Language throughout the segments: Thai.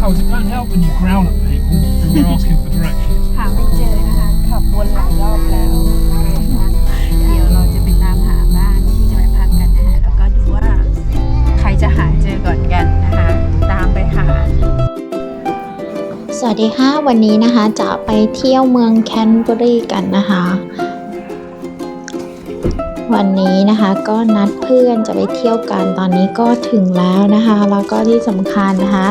How is it going to help when you growl at people who are asking for directions? หาไม่เจอนะคะ ขับวนหลายรอบแล้วเดี๋ยวเราจะไปตามหาบ้านที่จะไปพักกันนะคะแล้วก็ดูว่าใครจะหาเจอก่อนกันนะคะ ตามไปหา สวัสดีค่ะ วันนี้นะคะจะไปเที่ยวเมืองแคนเบอรีกันนะคะ วันนี้นะคะก็นัดเพื่อนจะไปเที่ยวกันตอนนี้ก็ถึงแล้วนะคะ แล้วก็ที่สำคัญนะคะ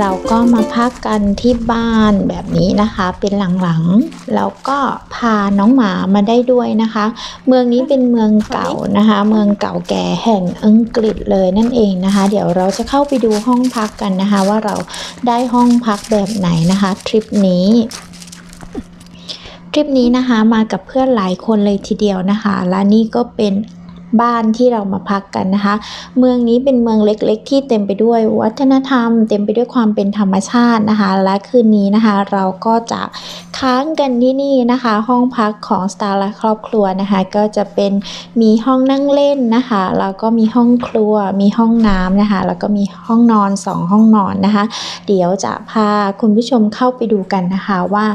เราก็มาพักกันที่บ้านแบบนี้นะคะ เป็นหลังๆแล้วก็พาน้องหมามาได้ด้วยนะคะ เมืองนี้เป็นเมืองเก่านะคะ เมืองเก่าแก่แห่งอังกฤษเลยนั่นเองนะคะ เดี๋ยวเราจะเข้าไปดูห้องพักกันนะคะ ว่าเราได้ห้องพักแบบไหนนะคะทริปนี้ทริปนี้นะคะมากับเพื่อนหลายคนเลยทีเดียวนะคะ และนี่ก็เป็น บ้านที่เรามาพักกันนะคะ เมืองนี้เป็นเมืองเล็กๆ ที่เต็มไปด้วยวัฒนธรรม เต็มไปด้วยความเป็นธรรมชาตินะคะ และคืนนี้นะคะ เราก็จะค้างกันที่นี่นะคะ ห้องพักของสตาร์และครอบครัวนะคะ ก็จะเป็นมีห้องนั่งเล่นนะคะแล้วก็มีห้องครัว มีห้องน้ำนะคะ แล้วก็มีห้องนอนสองห้องนอนนะคะ เดี๋ยวจะพาคุณผู้ชมเข้าไปดูกันนะคะว่า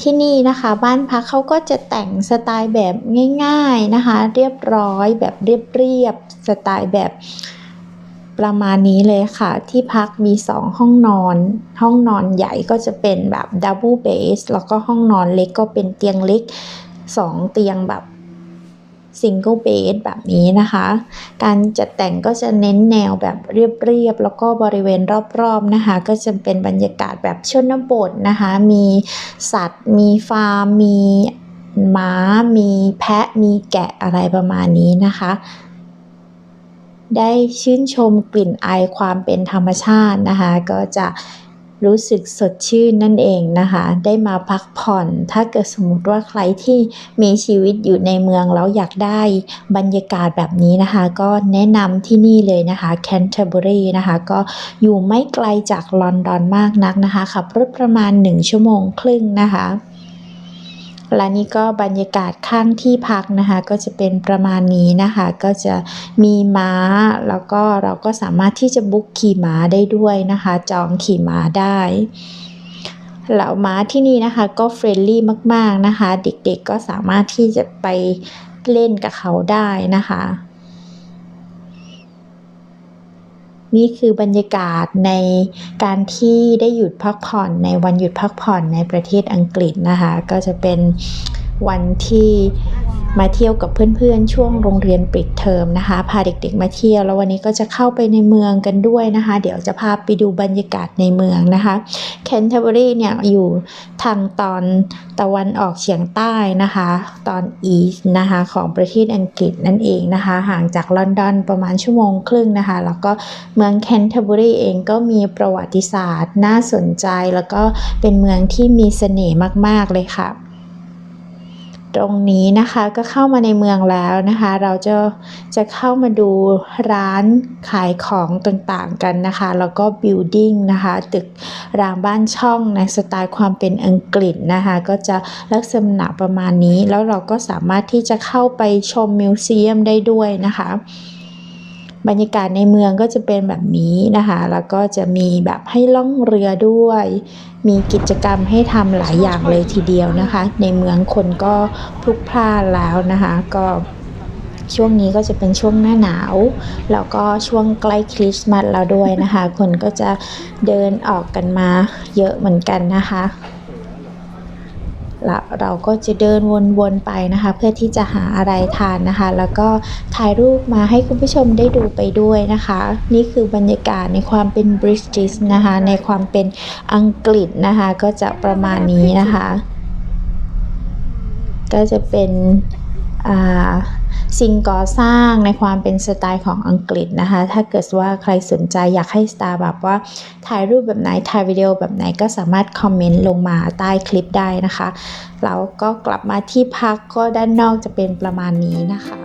ที่นี่นะคะ บ้านพักเขาก็จะแต่งสไตล์แบบง่าย ๆนะคะ เรียบร้อยแบบเรียบๆสไตล์แบบประมาณนี้เลยค่ะ ที่พักมีสองห้องนอน ห้องนอนใหญ่ก็จะเป็นแบบดับเบิลเบสแล้วก็ห้องนอนเล็กก็เป็นเตียงเล็กสองเตียงแบบซิงเกิลเบดแบบนี้นะคะ การจัดแต่งก็จะเน้นแนวแบบเรียบๆ แล้วก็บริเวณรอบๆนะคะ ก็จะเป็นบรรยากาศแบบชนบทนะคะ มีสัตว์ มีฟาร์ม มี ม้า มีแพะ มีแกะอะไรประมาณนี้นะคะ ได้ชื่นชมกลิ่นอายความเป็นธรรมชาตินะคะ ก็จะรู้สึกสดชื่นนั่นเองนะคะ ได้มาพักผ่อน ถ้าเกิดสมมติว่าใครที่มีชีวิตอยู่ในเมืองแล้วอยากได้บรรยากาศแบบนี้นะคะ ก็แนะนำที่นี่เลยนะคะแคนเทอร์เบอรีนะคะ ก็อยู่ไม่ไกลจากลอนดอนมากนักนะคะ ขับรถประมาณ 1 ชั่วโมงครึ่งนะคะ และนี่ก็บรรยากาศข้างที่พักนะคะก็จะเป็นประมาณนี้นะคะ ก็จะมีม้าแล้วก็เราก็สามารถที่จะบุ๊กขี่ม้าได้ด้วยนะคะ จองขี่ม้าได้เหล่าม้าที่นี่นะคะก็เฟรนลี่มาก ๆนะคะ เด็กๆก็สามารถที่จะไปเล่นกับเขาได้นะคะ นี่คือบรรยากาศในการที่ได้หยุดพักผ่อนในวันหยุดพักผ่อนในประเทศอังกฤษนะคะ ก็จะเป็นวันที่ มาเที่ยวกับเพื่อนๆ ช่วงโรงเรียนปิดเทอมนะคะ พาเด็กๆมาเที่ยวแล้ววันนี้ก็จะเข้าไปในเมืองกันด้วยนะคะ เดี๋ยวจะพาไปดูบรรยากาศในเมืองนะคะแคนเทอร์เบอรีเนี่ยอยู่ทางตอนตะวันออกเฉียงใต้นะคะ ตอนอีสนะคะของประเทศอังกฤษนั่นเองนะคะ ห่างจากลอนดอนประมาณชั่วโมงครึ่งนะคะ แล้วก็เมืองแคนเทอร์เบอรีเองก็มีประวัติศาสตร์น่าสนใจแล้วก็เป็นเมืองที่มีเสน่ห์มาก ๆ เลยค่ะ ตรงนี้นะคะก็เข้ามาในเมืองแล้วนะคะ เราจะจะเข้ามาดูร้านขายของต่างๆกันนะคะ แล้วก็บิลดิ้งนะคะตึกรามบ้านช่องในสไตล์ความเป็นอังกฤษนะคะ ก็จะลักษณะประมาณนี้ แล้วเราก็สามารถที่จะเข้าไปชมมิวเซียมได้ด้วยนะคะ บรรยากาศในเมืองก็จะเป็นแบบนี้นะคะ แล้วก็จะมีแบบให้ล่องเรือด้วย มีกิจกรรมให้ทำหลายอย่างเลยทีเดียวนะคะ ในเมืองคนก็พลุกพล่านแล้วนะคะ ก็ช่วงนี้ก็จะเป็นช่วงหน้าหนาว แล้วก็ช่วงใกล้คริสต์มาสแล้วด้วยนะคะ คนก็จะเดินออกกันมาเยอะเหมือนกันนะคะ และเราก็จะเดินวนๆไปนะคะ เพื่อที่จะหาอะไรทานนะคะ แล้วก็ถ่ายรูปมาให้คุณผู้ชมได้ดูไปด้วยนะคะ นี่คือบรรยากาศในความเป็นบริติชนะคะ ในความเป็นอังกฤษนะคะ ก็จะประมาณนี้นะคะ ก็จะเป็นอ่า สิ่งก่อสร้างในความเป็นสไตล์ของอังกฤษนะคะ ถ้าเกิดว่าใครสนใจอยากให้สตาร์แบบว่าถ่ายรูปแบบไหน ถ่ายวิดีโอแบบไหนก็สามารถคอมเมนต์ลงมาใต้คลิปได้นะคะ แล้วก็กลับมาที่พักก็ด้านนอกจะเป็นประมาณนี้นะคะ